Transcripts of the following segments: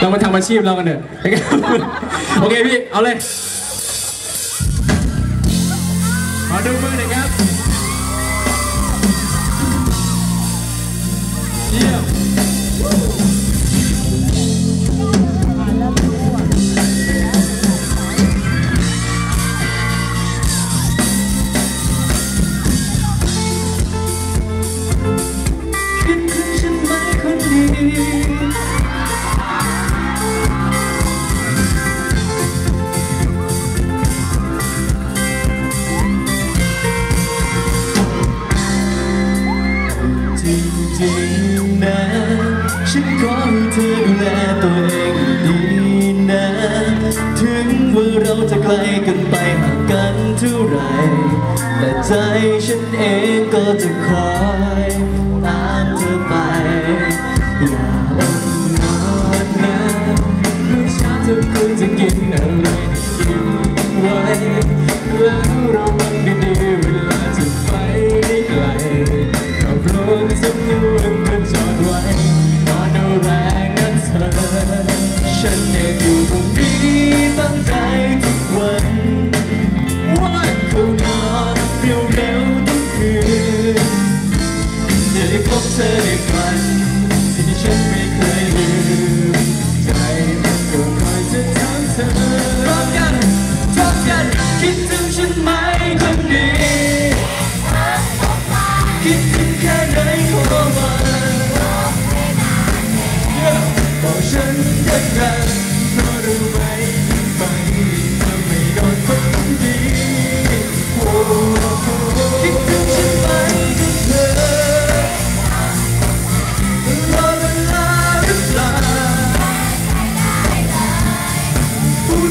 เรามาทำอาชีพเรากันเถอะโอเคพี่ เอาเลย ขอดูมือหน่อย ฉันขอให้เธอดูแลตัวเองดีนะ ถึงว่าเราจะไกลกันไปห่างกันเท่าไร แต่ใจฉันเองก็จะคอยตามเธอไปอย่าอดนอนนะเมื่อเช้าเธอควรจะกินอะไรกินไว้แล้วเรามันกัดีเวลาจะไปได้ไกลขับรถสักนิด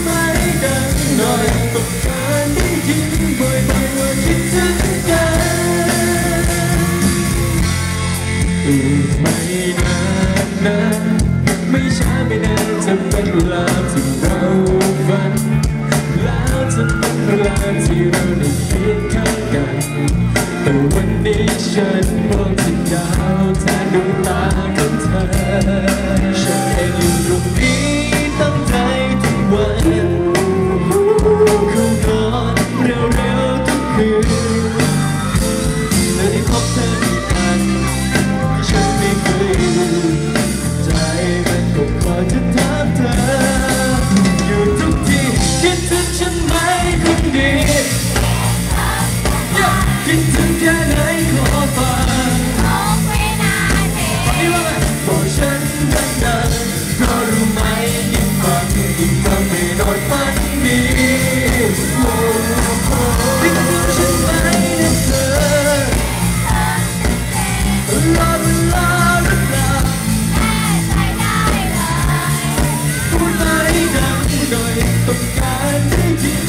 ไหมกันหน่อยต้อการได้ยินบ่อยๆว่าคิดถึงกันอีไม่นานนะไม่ช้าไม่นานจะเป็นลาที่เราฝันแล้วจะเป็นลาที่เราได้คิดเข้ากันแต่วันนี้ฉันบอก 动感天地